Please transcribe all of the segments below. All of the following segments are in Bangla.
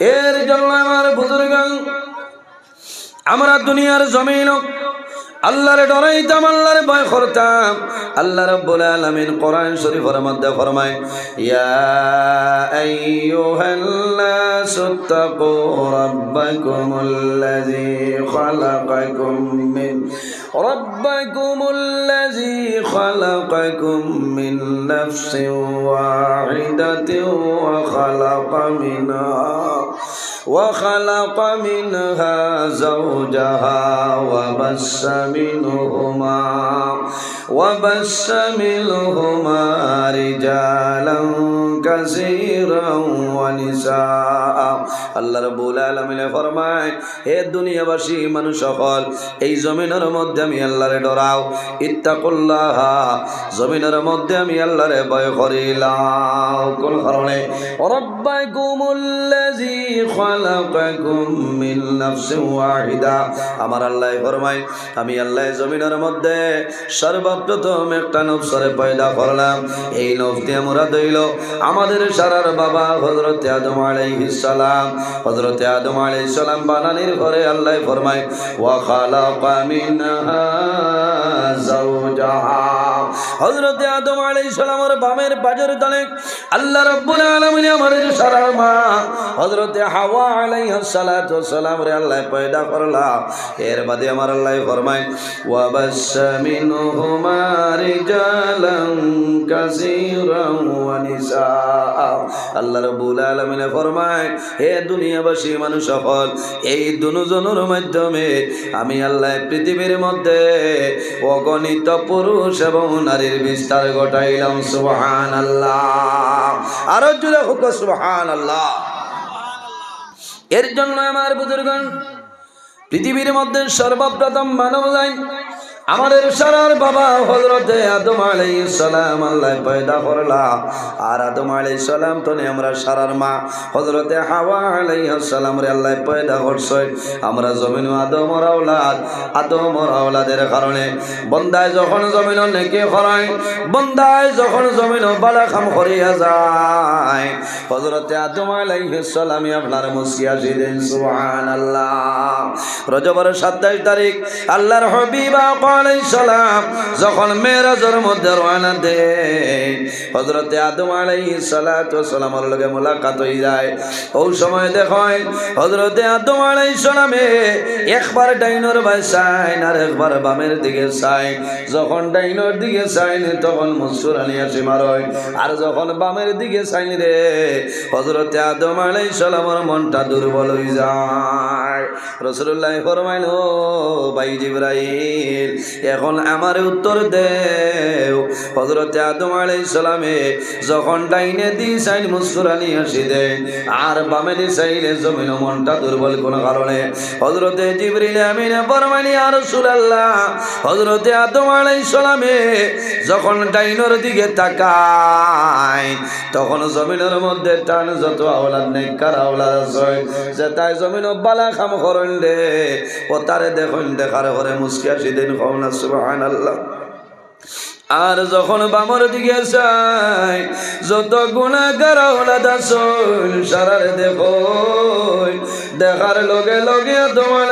এর জন্য আমার বুজুর্গ আমরা দুনিয়ার জমিন আল্লাহরে ডরাইতাম আল্লাহরে ভয় করতাম। আল্লাহ রাব্বুল আলামিন কোরআন শরীফের মধ্যে ফরমায়, ইয়া আইয়ুহান নাসু তাকু রাব্বাকুমুল্লাযী খালাকাকুম মিন রাব্বাকুমুল্লাযী খালাকাকুম মিন নাফসিন ওয়াহিদাতিন ওয়া খালাকা মিনহা وخلق منها زوجها وبس منهما وبس منهما رجالا كثيرا ونساء আল্লাহ রাব্বুল আলামিন ফরমায় হে দুনিয়াবাসী মানুষ সকল এই জমিনের মধ্যে আমি আল্লাহরে ডরাও, ইত্তাকুল্লাহ, জমিনের মধ্যে আমি আল্লাহরে ভয় করিলাম। কোন কারণে? রব্বাকুমুল্লাযী খালাকাকুম মিন নাফসিন ওয়াহিদা। আমার আল্লাহ ফরমায়, আমি আল্লাহ জমিনের মধ্যে সর্বপ্রথম একটা নফসরে পয়দা করলাম। এই নফ দিয়ে মোরা দইল আমাদের সারার বাবা হজরত আদম আলাইহিস সালাম। হজরত আদম আলাইহিস সালাম বানানির ঘরে আল্লাহ ফরমায়, ওয়া খালাকা মিনহা زوجها হজরত আদম আলাইহিস সালামের বামের বাজের তলে আল্লাহ রাব্বুল আলামিন আমাদের সারার মা হজরত হাওয়া আলাইহিস সালাতু সালাম রে আল্লাহ পয়দা করলা। এর বাদে আমার আল্লাহ ফরমায়, ওয়া বাসসা মিনহুমা রিজালান কাসীরান ওয়া নিসা আল্লাহ রাব্বুল আলামিন ফরমায়, হে দুনিয়াবাসী মানুষ সকল, এই দুজনের মাধ্যমে আমি আল্লাহ পৃথিবীর মধ্যে অগণিত পুরুষ এবং নারীর বিস্তার ঘটাইলাম সুবহান আল্লাহ আরও জুড়ে হোক সুবহান আল্লাহ এর জন্য আমার বুজুর্গণ, পৃথিবীর মধ্যে সর্বপ্রথম মানব যায় আমাদের সারার বাবা হজরতে আদম আলাই সালাম আল্লাহ পয়দা করলা। আর আদম আলাই সালাম তো আমরা সারার মা। হজরতে হাওয়া আলাই সালাম রে আল্লাহ পয়দা করছে। আমরা জমিন আদম রাউলাদ আদম রাউলাদের কারণে বন্দায় যখন জমিন নেকে করায়, বন্দায় যখন জমিন বালা খাম করিয়া যায়। হজরতে আদম আলাই সালামই আপনার মুসিয়া দিলেন সুবহান আল্লাহ রজবর সাতাইশ তারিখ আল্লাহর হবিবা সালাম, যখন মেরাজের মধ্যে রওনা দে হজরতে আদম আলাইহিস সালাতু লগে মোলাকাত হই যায়। ওই সময় দেখেন হজরতে আদম আলাইহিস সালামে একবার ডাইনর ভাই সাইন আর একবার বামের দিকে সাইন। যখন ডাইনর দিকে সাইন, তখন মুসুরানি আসি মারয় আর যখন বামের দিকে সাইন রে হজরতে আদম আলাইহিস সালামের মনটা দুর্বল হয়ে যায়। রসুল্লাহ ফরমাইল, ও ভাই জিব্রাইল এখন আমার উত্তর দেও। হজরতে আদম আলাই সালামে যখন ডাইনে দি সাইন মুসকুরানি হাসি দে আর বামে দি জমিন মনটা দুর্বল কোন কারণে হজরতে জিবরিল আমিনে ফরমাইলি আর রাসূলুল্লাহ হজরতে আদম আলাই সালামে যখন ডাইনর দিকে তাকায়, তখন জমিনের মধ্যে টান যত আওলাদ নেই কার আওলাদ যে তাই জমিন বালা খাম করেন রে, ও তারে দেখুন, দেখার ঘরে মুসকি আসি দিন কওনা সুবহান আল্লাহ আর যখন বামর দিকে চাই যত গুণাগার ওলাদ আসল, সারারে দেখো, দেখার লগে লগে তোমার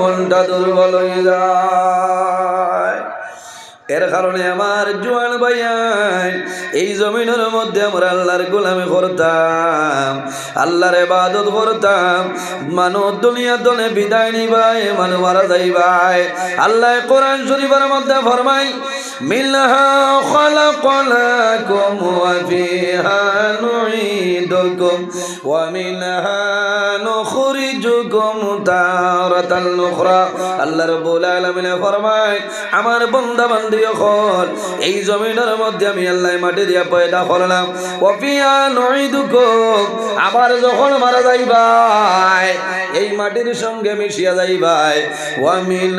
মনটা দুর্বল হয়ে যায়। এর কারণে আমার জোয়ান ভাইয়াই, এই জমিনের মধ্যে আমরা আল্লাহর গোলামি করতাম, আল্লাহর ইবাদত করতাম, মানব দুনিয়া দলে বিদায় নিবাই মানু মারা যাইবাই। আল্লাহ কোরআন শরীফের মধ্যে ফরমাই মিলহা খলাকনাকুম ওয়া ফিহা নুঈদুকুম ওয়া মিনহা নুখরিজুকুম তারাতাল উখরা আল্লাহ রাব্বুল আলামিন ফরমায়, আমার বান্দা বান্দি যখন এই জমিনের মধ্যে আমি আল্লাহ মাটি দিয়া পয়দা করলাম অপিয়া নইদুকুম আবার যখন মারা যাইবাই এই মাটির সঙ্গে মিশিয়া যাইবাই ওয়ামিন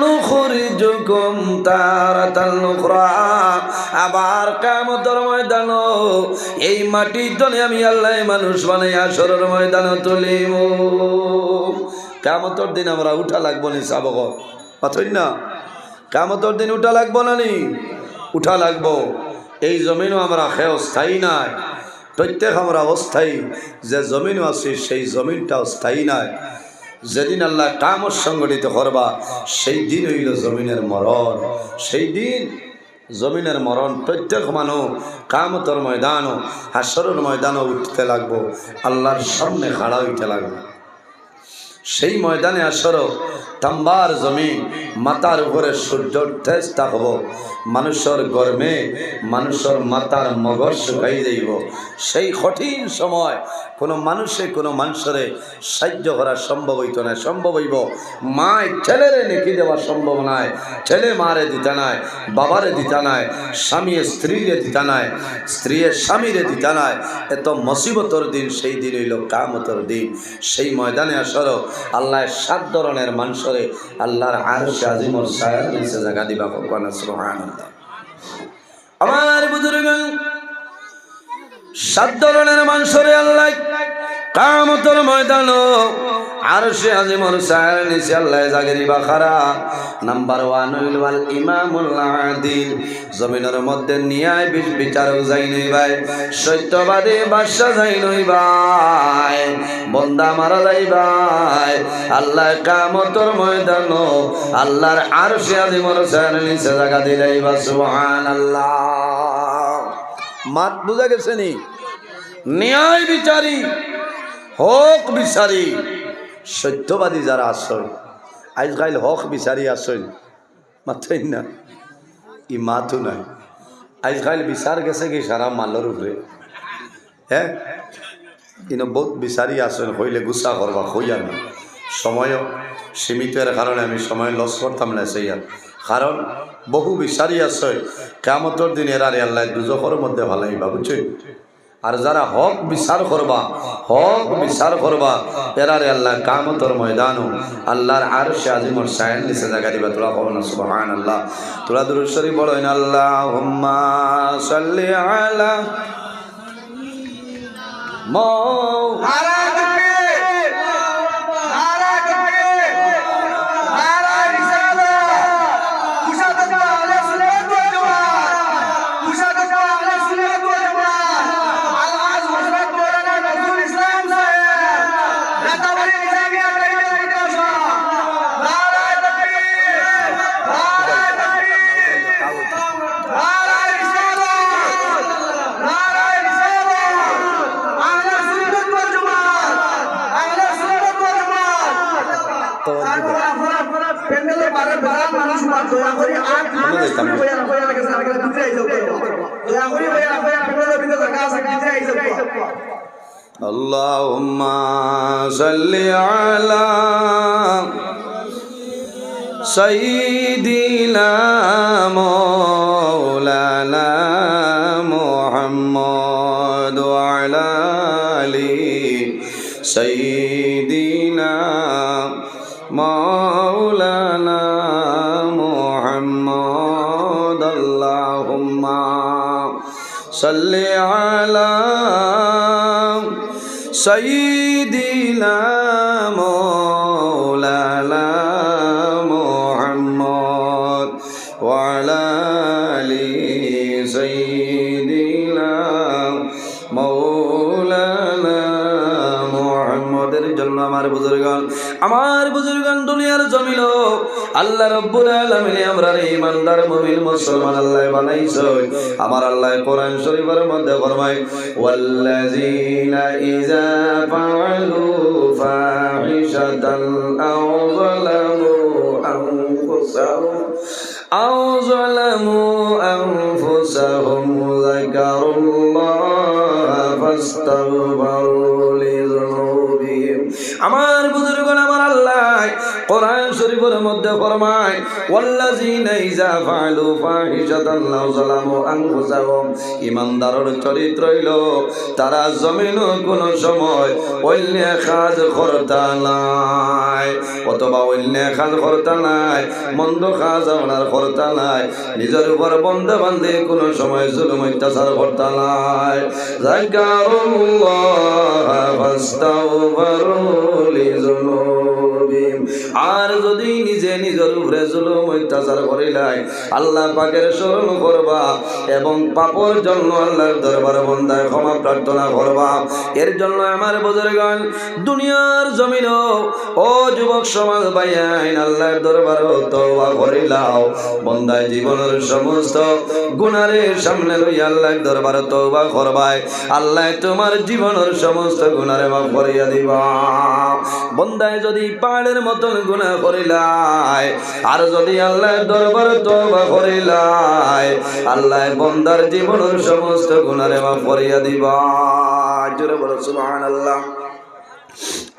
নুখরিজুকুম তারাতাল নুখরা আবার কামতর ময়দান এই মাটির তলে আমি আল্লাহ মানুষ বানাই আসরের ময়দান তুলিব। কামতর দিন আমরা উঠা লাগবো নি সাবক অথই না? কামতর দিন উঠা লাগবো না নি? উঠা লাগবো। এই জমিনও আমরা খেও স্থায়ী নাই। প্রত্যেক আমরা অস্থায়ী। যে জমিন আছে, সেই জমিনটা স্থায়ী নাই। যেদিন আল্লাহ কামত সংগঠিত করবা, সেই দিন হইল জমিনের মরণ। সেই দিন জমিনের মরণ প্রত্যেক মানুষ কামতর ময়দানও হাসরের ময়দানও উঠতে লাগবো। আল্লাহর সামনে খাড়া হইতে লাগবে। সেই ময়দানে আসর, তাম্বার জমিন মাতার উপরে সূর্য টেস্টা হব মানুষের গরমে মানুষের মাতার মগজ শুকাই যাইব। সেই কঠিন সময় কোনো মানুষে কোনো মানুষরে সাহায্য করা সম্ভব হইত না, সম্ভব হইব। মায় ছেলেরে নেকি দেওয়া সম্ভব নয় ছেলে মারে দিতা নাই, বাবারে দিতা নাই স্বামী স্ত্রীরে দিতা নাই স্ত্রীর স্বামীরে দিতা নাই। এত মসিবতর দিন, সেই দিন হইল কামতর দিন। সেই ময়দানে আসর আল্লাহ সাত ধরনের মানুষরে আল্লাহর আর আজিমর সায়ার নিচে জায়গা দিবা, ভগবান আমার বুজুর্গ, সাত ধরনের মানুষরে আল্লাহ কামতর ময়দান আর সে আজিমর সায়ার নিচে আল্লাহ জাগিরি বাখারা। নাম্বার ওয়ান হইল আল ইমামুল আদিল। জমিনের মধ্যে নিয়ায় বিশ বিচারক যাই নই ভাই। সত্যবাদী বাদশা যাই নই ভাই। বন্দা মারা যাই ভাই। আল্লাহ কামতর ময়দান আল্লাহর আর সে আজিমর সায়ার নিচে জায়গা দিলাই বা সুবহান আল্লাহ মাত বুঝা গেছে নি? ন্যায় বিচারী। হক বিচারী, সত্যবাদী যারা আসল আজকাল হক বিচারী আসল মাথাই না, ই মাথু নাই। আজকাল বিচার গেছে কি সারা মালের উপরে। হ্যাঁ কিন্তু বহুত বিচারি আসেন হইলে গুসা করবা হইয়া না সময়ও সীমিতের কারণে আমি সময় লস করতাম না সেই আর কারণ বহু বিচারি আছে কেমতর দিন এরারে আল্লাহ দুজখর মধ্যে ভালাইবা বুঝছেন আর যারা হক বিচার করবা, হক বিচার করবা, এরারে আল্লাহ কামতর ময়দানো আল্লাহর আর সে আজিমর সায়ন নিচে জায়গা দিবা। তোরা কব না সুবহান আল্লাহ তোরা দুরুশ্বরী বলো আল্লাহ হুম্মা সাল্লি আলা মৌ আইছো اللهم صل على سيدنا اللهم صل على سيدنا مولانا আমার বুজুর্গান আমার বুজুর্গান দুনিয়ার জমিল আল্লাহ রব্বুল আলামিন আমরা ইমানদার মুমিন মুসলমান আল্লাহ বানাইছো আমার আল্লাহ কোরআন শরীফের মধ্যে ফরমায় ওয়াল্লাযিনা ইযা ফাআলু ফাহিশাতান আও যালামু আনফুসাহুম أو ظلموا أنفسهم ذكروا الله فاستغفروا لذنوبهم কোরআন শরীফের মধ্যে ফরমায়, ওয়াল্লাযিনা ইযা ফাআলু ফাহিশাতান লাউ যালামু আনফুসাহুম। ইমানদারের চরিত্র হইল, তারা জমিন কোন সময় অন্য কাজ করতা নাই, অথবা অন্য কাজ করতা নাই, মন্দ কাজ আপনার করতা নাই, নিজের উপর বন্ধ বান্ধে কোন সময় জুলুম, অত্যাচার করতা নাই। যাকারুল্লাহ ফাস্তাগফিরু লিযুনুবিহিম আর যদি নিজে নিজের উপরে জুলুম, অত্যাচার করিলাই আল্লাহ পাকের স্মরণ করবা এবং পাপর জন্য আল্লাহর দরবার বন্দায় ক্ষমা প্রার্থনা করবা। এর জন্য আমার দুনিয়ার জমিন ও যুবক সমাজ ভাইয়াইন আল্লাহর দরবার তওবা জীবনের সমস্ত গুনারে সামনে লই আল্লাহর দরবার তওবা করবাই। আল্লাহ তোমার জীবনের সমস্ত গুনারে মাফ করিয়া দিবা। বন্দায় যদি পাহাড়ের মতন গুনাহ করিলাই। আর যদি আল্লাহর দরবার তওবা করিলাই আল্লাহ বন্দার জীবনের সমস্ত গুনারে মাফ করিয়া দিবা। জোরে বলো, সুবহানাল্লাহ।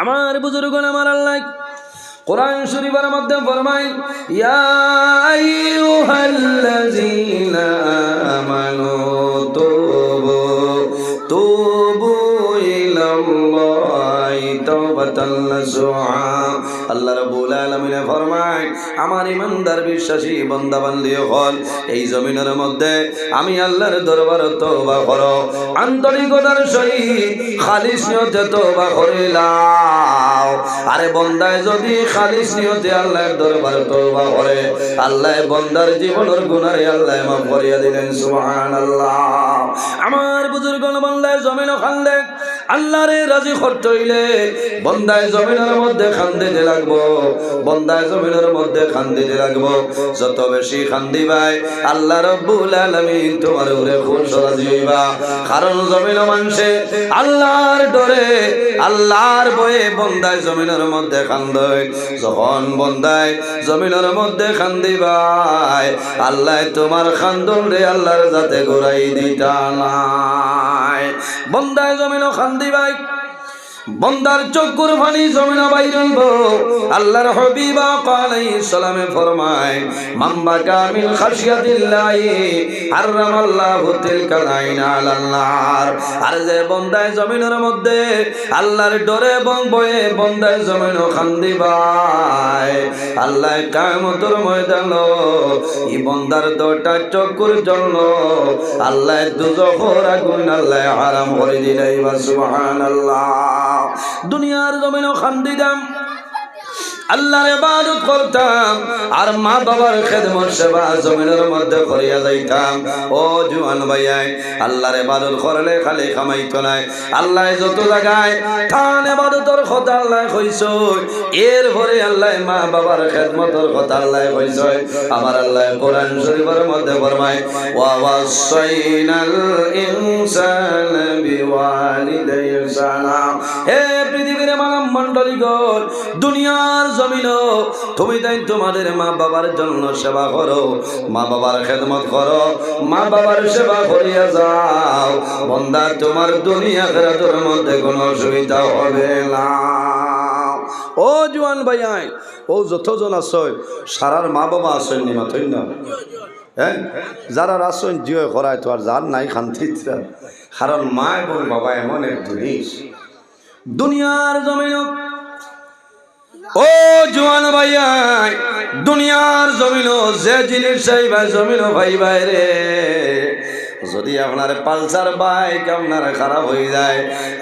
আমার বুজুর্গ আমার আল্লাহ কোরআন শরীফের মধ্যে ফরমায়, ইয়া আইয়ুহাল্লাযীনা আমানু তুবু তুবু ইলাল্লাহি তাওবাতান নাসুআ। আল্লাহ রাব্বুল আলামিন ফরমায়, আমার ইমানদার বিশ্বাসী বান্দা বান্দি হল, এই জমিনের মধ্যে আমি আল্লাহর দরবার তওবা করো। আন্তরিকতার সহিত খালিস নিয়তে তওবা করিলাও আরে বন্দায় যদি খালিস নিয়তে আল্লাহর দরবার তওবা করে, আল্লাহ বন্দার জীবনের গুনারে আল্লাহ মাফ করিয়া দিলেন, সুবহানাল্লাহ। আমার বুজুর্গ বন্দায় জমিন খান্দে আল্লাহরে রাজি করতে হইলে বন্দায় জমিনের মধ্যে খান্দিতে লাগবো। বন্দায় জমিনের মধ্যে খান্দিতে লাগবো। যত বেশি খান্দিবাই আল্লাহ রব্বুল আলামিন তোমার উপরে খুশ রাজি হইবা কারণ জমিন মানুষে আল্লাহর ডরে, আল্লাহর বয়ে বন্দায় জমিনের মধ্যে খান্দই যখন বন্দায় জমিনের মধ্যে খান্দিবাই আল্লাহ তোমার খান্দন রে আল্লাহর যাতে ঘুরাই দিতা নাই। বন্দায় জমিন খান্দিবাই বন্দার চকুর ফানি জমিন বাইরইব আল্লাহর হবিবা আলাইহিস সালামে ফরমায় মাম্বা কামিল খাশিয়াতিল্লাহি, হারামাল্লাহু তিলকাল আইন আলাল নার। আর যে বন্দায় জমিনের মধ্যে আল্লাহর ডরে এবং বয়ে বন্দায় জমিন খান্দিবাই আল্লাহ কামতর ময়দান ই বন্দার দটা চকুর জন্য আল্লাহ দুজখর আগুন আল্লাহ হারাম করে দিলাই বা সুবহানাল্লাহ। দুনিয়ার জমিনও খান্দি দাম। আল্লাহর ইবাদত করতাম আর মা বাবার খেদমত সেবা জমিনের মধ্যে করিয়া যাইতাম। ও জুয়ান ভাইয়াই, আল্লাহর ইবাদত করলে খালি কামাইতো নাই। আল্লাহ যত জায়গায় খান ইবাদতর কথা আল্লাহ কইছ এর পরে আল্লাহ মা বাবার খেদমতর কথা আল্লাহ কইছ আমার আল্লাহ কোরআন শরীফের মধ্যে ফরমায়, ওয়া ওয়াসাইনাল ইনসানা বিওয়ালিদাইহি সালাম। হে পৃথিবীর মানব মণ্ডলী গণ দুনিয়ার জমিন তুমি তাই তোমাদের মা বাবার জন্য সেবা করো। মা বাবার খেদমত করো। মা বাবার সেবা করিয়া যাও। বন্দা, তোমার দুনিয়া খেরাটোর মধ্যে কোনো অসুবিধা হবে না। ও জুয়ান ভাইয়াই ও যতজন আসয় সারার মা বাবা আসেন নি মাথই না? হ্যাঁ? যারা আসেন জিও করায় তো আর যার নাই শান্তি কারণ মা এবং বাবা এমন এক জিনিস। দুনিয়ার জমিন ও জোয়ান ভাইয়াই দুনিয়ার জমিল যে জিনিস চাইবা জমিল ভাই ভাই রে। যদি আপনার পালসার বাইক আপনার খারাপ হয়ে যায়,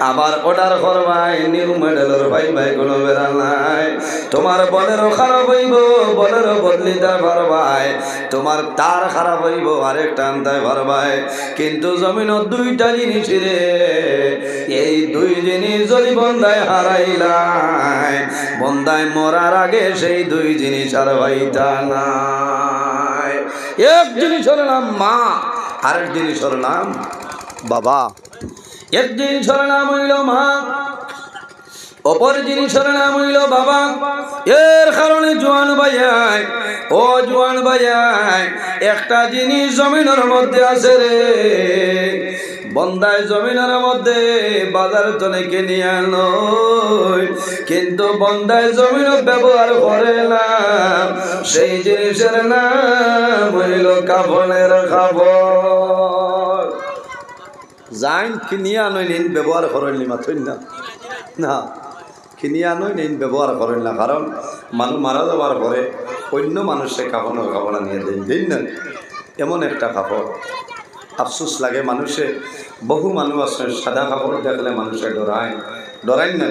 আবার অর্ডার করবাই নিউ মডেলের ভাই ভাই কোনো বেড়া নাই। তোমার বলেরও খারাপ হইব বলেরও বদলিতে পারবাই তোমার তার খারাপ হইব, আরেকটা আনতে পারবাই কিন্তু জমিন দুইটা জিনিস রে, এই দুই জিনিস যদি বন্দায় হারাইলাই, বন্দায় মরার আগে সেই দুই জিনিস আর হইতা নাই। এক জিনিসের না মা। আরেক জিনিসের নাম বাবা। এক জিনিসের নাম হইল মা, অপর জিনিসের নাম হইল বাবা। এর কারণে জোয়ান ভাইয়াই ও জোয়ান ভাইয়াই একটা জিনিস জমিনের মধ্যে আছে রে। বন্দায় জমিনের মধ্যে বাজার তনে কিনে আনো। কিন্তু বন্দায় জমিন ব্যবহার করে না। সেই জিনিসের নাম হইল কাফনের খাবার। যাইন, কিনিয়া নই নিন, ব্যবহার করেন মাথুন না। না, কিনিয়া নই নিন, ব্যবহার করেন না। কারণ মানুষ মারা যাওয়ার পরে অন্য মানুষে কাপড়ের কাপড় নিয়ে দেন। দিন না। এমন একটা কাপড় আফসোস লাগে মানুষে। বহু মানুষ আছে সাদা কাপড় দেখলে মানুষে ডরায় ডরাই না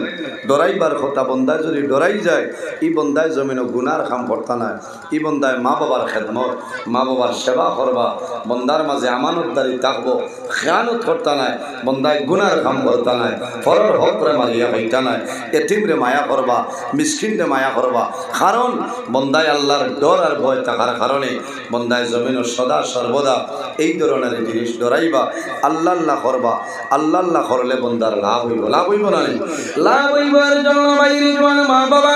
ডরাইবার কথা বন্দায় যদি ডরাই যায়, ই বন্দায় জমিন গুনার কাম করতা না ই বন্দায় মা বাবার খেদমত, মা বাবার সেবা করবা। বন্দার মাঝে আমানতদারি থাকব, খেয়ানত করতা নাই, বন্দায় গুনার কাম করতা নাই। ফরর হকরে মারিয়া হইতা নাই এতিমরে মায়া করবা মিসকিনরে মায়া করবা। কারণ বন্দায় আল্লাহর ডর আর ভয় থাকার কারণে বন্দায় জমিন সদা সর্বদা এই ধরনের জিনিস ডরাইবা, আল্লাহ আল্লাহ করবা। আল্লাহ আল্লাহ করলে বন্দার লাভ হইব লাভ হইব নি? লাভ হইবার মা বাবা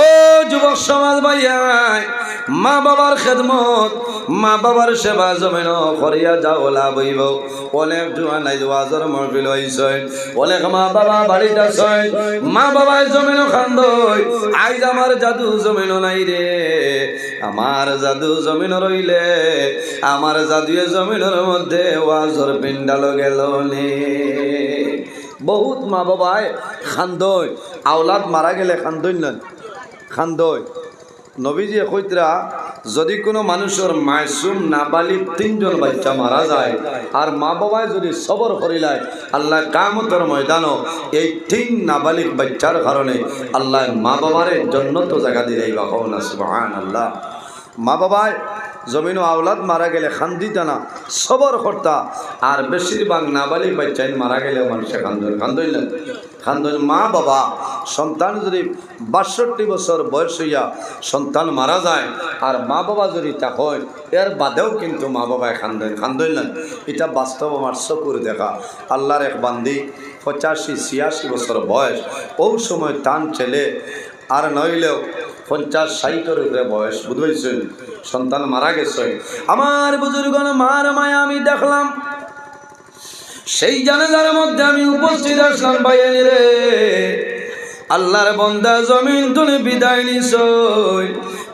ও যুবক সমাজ ভাইয়াই মা বাবার খেদমত মা বাবার সেবা জমিন করিয়া যাও, লাভ হইব। অনেক জোয়ান নাই, ওয়াজর মহফিল হইছে। অনেক মা বাবা বাড়িতে আছে। মা বাবা জমিন খান্দই। আইজ আমার জাদু জমিন নাই রে। আমার জাদু জমিন রইলে, আমার জাদুয়ে জমিনের মধ্যে ওয়াজর পিন্ডাল গেল নে। বহুত মা বাবায় খান্দই। আওলাদ মারা গেলে খান্দই না খান্দই। নবীজি কইতরা যদি কোনো মানুষের মাসুম নাবালিক তিনজন বাচ্চা মারা যায় আর মা বাবায় যদি সবর করিলায় আল্লাহ কামতর ময়দানও এই তিন নাবালিক বাচ্চার কারণে আল্লাহ মা বাবারে জন্নত জায়গা দিলেই বা আল্লাহ মা বাবায় জমিন আওলাদ মারা গেলে খান্দিতা না সবর কর্তা, আর বেশিরভাগ নাবালিক বাচ্চাই মারা গেলে মানুষে খান্দন খান্দইলেন খান্দন মা, বাবা, সন্তান যদি বাষট্টি বছর বয়স হইয়া সন্তান মারা যায়, আর মা, বাবা যদি তা হয়, এর বাদেও কিন্তু মা বাবায় খান্দন খান্দইলেন এটা বাস্তব আমার চকুর দেখা। আল্লাহর এক বান্দি পঁচাশি, ছিয়াশি বছর বয়স, ওই সময় টান ছেলে, আর নইলেও পঞ্চাশ, ষাটের উপরে বয়স বুঝবেছেন সন্তান মারা গেছে। আমার বুজুর্গণ, মার মায়া আমি দেখলাম। সেই জানাজার মধ্যে আমি উপস্থিত আসলাম ভাইয়ানি রে। আল্লাহর বন্দা জমিন তুমি বিদায় নিছই।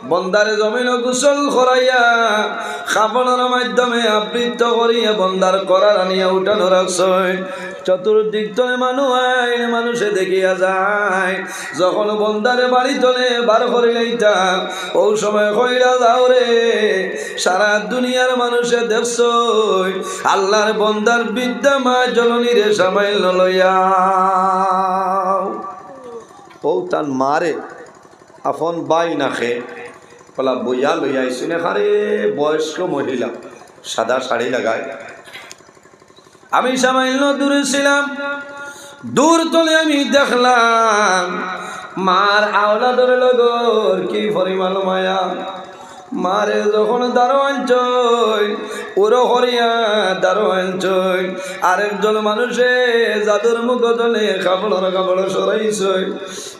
বন্দার জমিন গোসল করাইয়া খাবনের মাধ্যমে আবৃত্ত করিয়া বন্দার করার আনিয়া উঠানো রাখছই। চতুর্দিক তলে মানুষ মানুষে দেখিয়া যায়। যখন বন্দারে বাড়ি তলে বার করে করিলাইতা ও সময় কইরা যাও রে, সারা দুনিয়ার মানুষে দেখছই, আল্লাহর বন্দার বিদ্যা মা জননী রে সামাইল লইয়া। ও মারে আপন বাই নাখে কলা বইয়া লইয়া আইসিনে খারে বয়স্ক মহিলা, সাদা শাড়ি লাগায়। আমি সামান্য দূরে ছিলাম। দূর তলে আমি দেখলাম, মার আওলা ধরে লগর কি পরিমাণ মায়া। মারে যখন দারোয়ান চই ওরও হরিয়া দারোয়ান চই আরেকজন মানুষে জাদুর মুখ তলে কাপড় কাপড় সরাইছই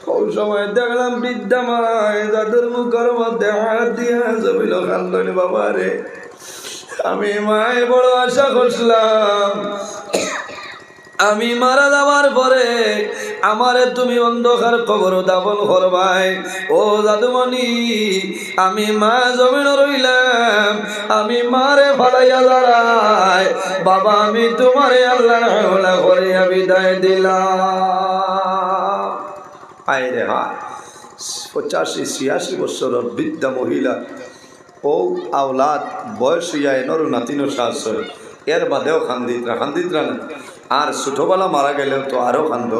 ওই সময় দেখলাম বিদ্যা মায় জাদুর মুখের মধ্যে হাত দিয়া জমিল কান্দনি বাবা রে আমি মায় বড় আশা করছিলাম। আমি মারা যাওয়ার পরে আমারে তুমি অন্ধকার কবর দাপন করবাই। ও জাদুমণি, আমি মা জমিন রইলাম। আমি মারে ফালাইয়া দাঁড়াই। বাবা, আমি তোমারে আল্লাহ হাওলা করিয়া বিদায় দিলাম। আয় রে হায়, পঁচাশি, ছিয়াশি বছরের বৃদ্ধা মহিলা ও আওলাদ বয়স হইয়া এনরও নাতিনো সাহস এর বাদেও খান্দিতরা খান্দিতরা না আর ছোটোবেলা মারা গেলেও তো আরও খান্দ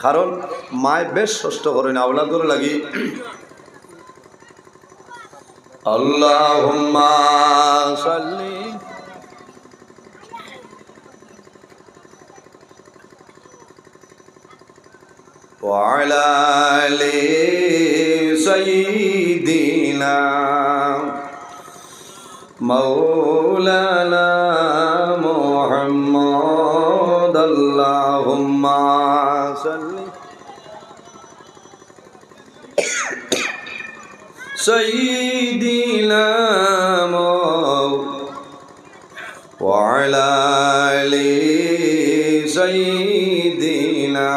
কারণ মায় বেশ কষ্ট করেন আওলাদর লাগি আল্লাহ وعلى آل سيدنا مولانا محمد اللهم صل سيدنا مو وعلى آل سيدنا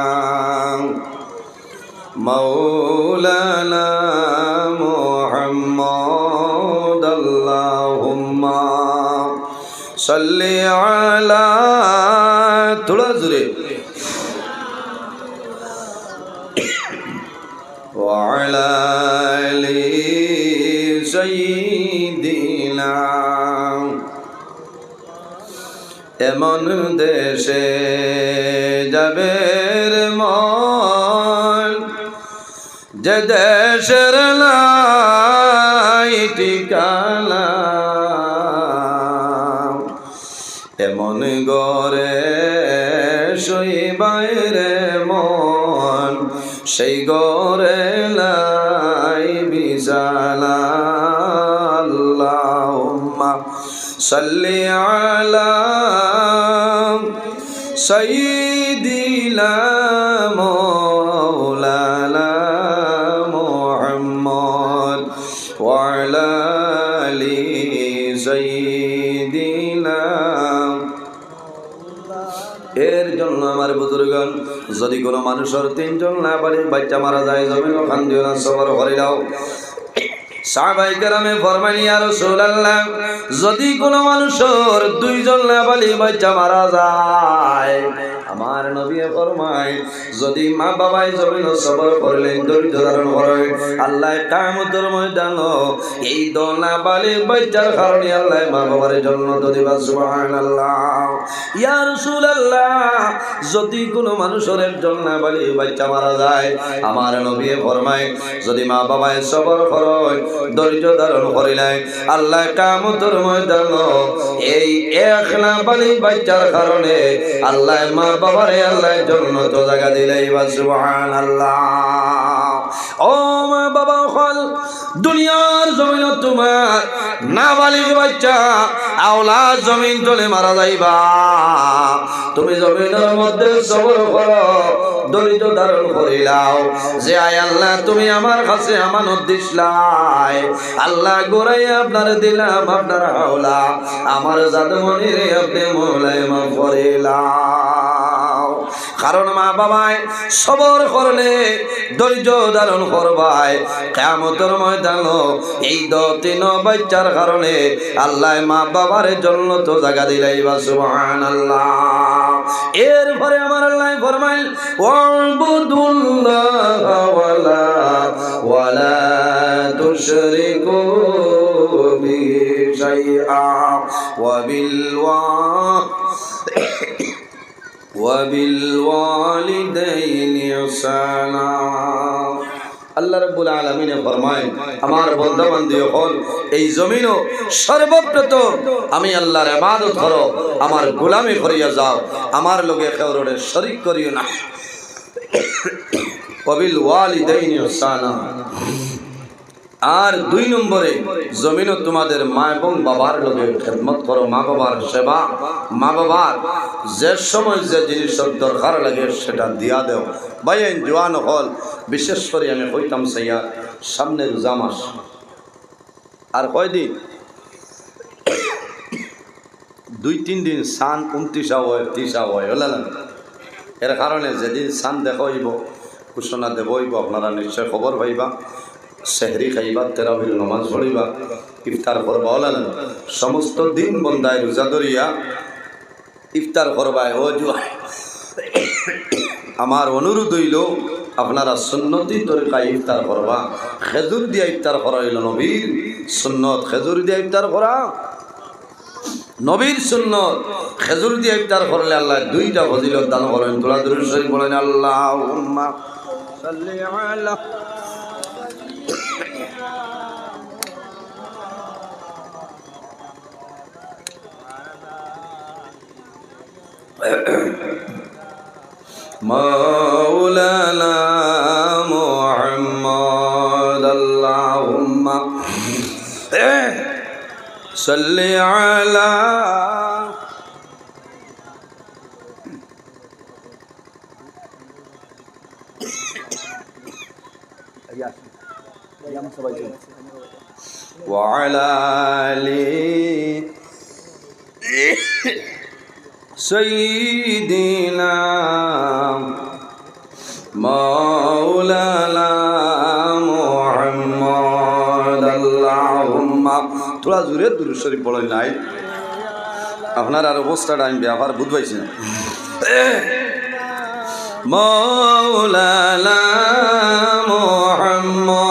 مولانا محمد صلی علی تھوڑا زورے وعلى آل سيدنا এমন দেশে যাবে মন যে দেশের না গরে সই বাইরে মন সেই গরে লাই বিজালা সাল্লি আলা সাইয়্যিদিনা বুজুর্গন যদি কোনো মানুষের তিনজন না পারে বাচ্চা মারা যায়, জমিন ওখান দিও না, সবার ঘরে রাসূলুল্লাহ, যদি কোনো মানুষের দুইজন না পালি বাচ্চা মারা যায় আমার নবী ফরমায়, যদি মা বাবাই জমিন সবর করলেন ধৈর্য ধারণ করে, আল্লাহ কামতের ময়দান এই দোনা বালি বাচ্চার কারণে আল্লাহ মা বাবার জন্য দিবা সুবহানাল্লাহ। ইয়া রাসূলুল্লাহ, যদি কোনো মানুষের একজন না বালি বাচ্চা মারা যায়, আমার নবী ফরমায়, যদি মা বাবাই সবর করে ধৈর্য ধারণ করিলাই আল্লাহ কামতের ময়দান এই এক না বালি বাচ্চার কারণে আল্লাহ মা বাবারে আল্লাহ জন্য তো জায়গা দিলে এবার সুবহান সুবহানাল্লাহ। ও মা বাবা হল দুনিয়ার জমিন তোমার না বালিক বাচ্চা আওলা জমিন চলে মারা যাইবা। তুমি জমিনের মধ্যে সবর করো দরিদ্র ধারণ করিলাও যে আয় আল্লাহ, তুমি আমার কাছে আমানত দিসলাই আল্লাহ গোড়াই আপনার দিলাম, আপনার হাওলা। আমার জাদুমণি রে আপনি মোলায় মা করিলাও কারণ মা বাবায় সবর করলে, ধৈর্য ধারণ করবায় কেমতর ময়দান এই দিন বাচ্চার কারণে আল্লাহ মা বাবার জন্য তো জায়গা দিলাই বা সুহান আল্লাহ এরপরে আমার আল্লাহ ফরমাইল, ওয়াবুদুল্লাহ আল্লাহ রাব্বুল আলামিনে ফরমায় আমার বান্দি হল এই জমিনও সর্বপ্রথম আমি আল্লাহর ইবাদত করো, আমার গোলামি করিয়া যাও, আমার লগে কেউরে শরীক করিও না। কবিল ওয়ালিদাইনি ইহসানা। আর দুই নম্বরে জমিনও তোমাদের মা এবং বাবার লোকের খেদমত করো, মা বাবার সেবা, মা বাবার যে সময় যে জিনিসের দরকার লাগে সেটা দিয়া দেও। বাইন জোয়ান হল, বিশেষ করে আমি কইতাম সাইয়া সামনে রোজা মাস। আর কয়দিন? দুই, তিন দিন সান উনত্রিশা হয় ত্রিশা হয় হলে না? এর কারণে যেদিন সান দেখাইব ঘোষণা দেবইব আপনারা নিশ্চয় খবর পাইবা। সেহরি খাইবা তেরাবির নমাজ পড়িবা, ইফতার করবা ওলান সমস্ত দিন বন্দায় রোজা ধরিয়া ইফতার করবায়, ও জুয়ায় আমার অনুরোধ হইল, আপনারা সুন্নতি তরিকায় ইফতার করবা। খেজুর দিয়া ইফতার করা হইল নবীর সুন্নত। খেজুর দিয়া ইফতার করা নবীর সুন্নত। খেজুর দিয়ে ইফতার করলে আল্লাহ দুইটা ফজিলত দান করেন। তোলা দুরুদ বলেন আল্লাহ مولانا محمد اللهم صل على وعلى آله سيدنا مولانا محمد اللهم তোরা জুড়ে দূর শরীফ বলেন নাই আপনার আর অবস্থাটা আমি ব্যাপার বুঝবাইছি না مولانا محمد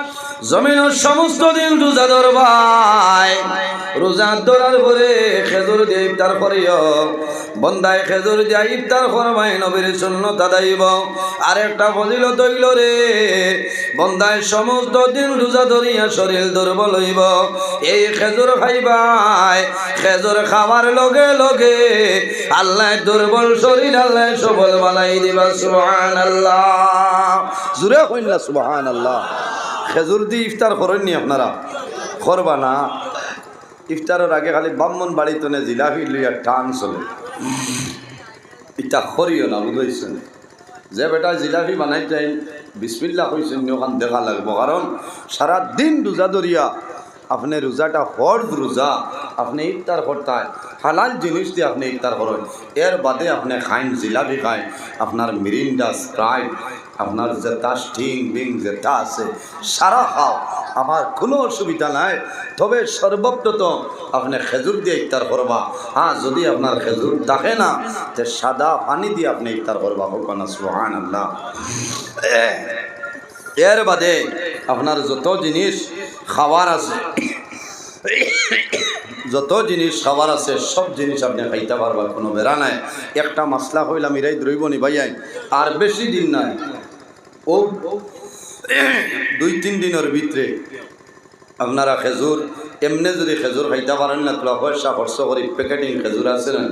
জমিনের সমস্ত দিন রোজা ধরবাই রোজা ধরার পরে খেজুর দিয়ে ইফতার করিও। বন্দায় খেজুর দিয়া ইফতার করবাই নবীর সুন্নত আদাইব আর একটা ফজিলত হইল রে বন্দায় সমস্ত দিন রোজা ধরিয়া শরীর দুর্বল হইব। এই খেজুর খাইবাই খেজুর খাবার লগে লগে আল্লাহ দুর্বল শরীর আল্লাহ সবল বানাই দিবা সুবহান আল্লাহ জুড়ে কইন না সুবহান আল্লাহ খেজুর দিয়ে ইফতার করেননি আপনারা? করবা না। ইফতারের আগে খালি ব্রাহ্মণ বাড়িতে নে, জিলাপি লইয়া টান চলে। ইটা করিও না, বুঝাইছেন? যে বেটা জিলাপি বানাই যাই বিসমিল্লা কইছেন ওখান দেখা লাগবো। কারণ সারা দিন রোজা ধরিয়া আপনি রোজাটা ফর্জ রোজা, আপনি ইফতার করতায় হালাল জিনিস দিয়ে আপনি ইফতার করেন। এর বাদে আপনি খাইন, জিলাপি খায় আপনার মিরিন্ডা, স্প্রাইট আপনার যেটা স্টিং বিং যেটা আছে সারা খাও আমার কোনো অসুবিধা নাই। তবে সর্বপ্রথম আপনি খেজুর দিয়ে ইফতার করবা। হ্যাঁ যদি আপনার খেজুর থাকে না, তে সাদা পানি দিয়ে আপনি ইফতার করবা। হোক না সুহান আল্লাহ এর বাদে আপনার যত জিনিস খাবার আছে, যত জিনিস খাবার আছে, সব জিনিস আপনি খাইতে পারবা, কোনো বেড়া নাই। একটা মশলা হইলাম ইরাই দ্রৈব নি ভাইয়াই। আর বেশি দিন নাই। ও দুই, তিন দিনের ভিতরে আপনারা খেজুর, এমনি যদি খেজুর খাইতে পারেন না তোলা পয়সা খরচ করি, প্যাকেটিং খেজুর আছে না?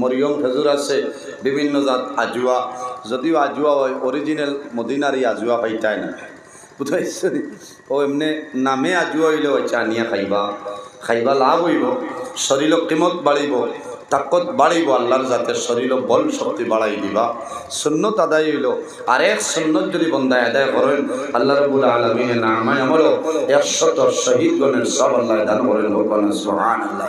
মরিয়ম খেজুর আছে, বিভিন্ন জাত আজুয়া। যদিও আজুয়া হয় অরিজিনাল মদিনারি আজুয়া পাইতাই না। বুঝাইছে ও এমনি নামে আজুয়া হইলে হয়েছে আনিয়া খাইবা। খাইবা লাভ হইব শরীর কিমত বাড়িব। তাকত বাড়াইব আল্লাহর যাতে শরীর বল শক্তি বাড়াই দিবা। সুন্নত আদায় হইল। আর এক সুন্নত যদি বন্দায় আদায় করেন, আল্লাহ রবুল আলমিনে নামায় আমারও একশত শহীদ গণের সব আল্লাহ দান করেন ভগবান সোহান আল্লাহ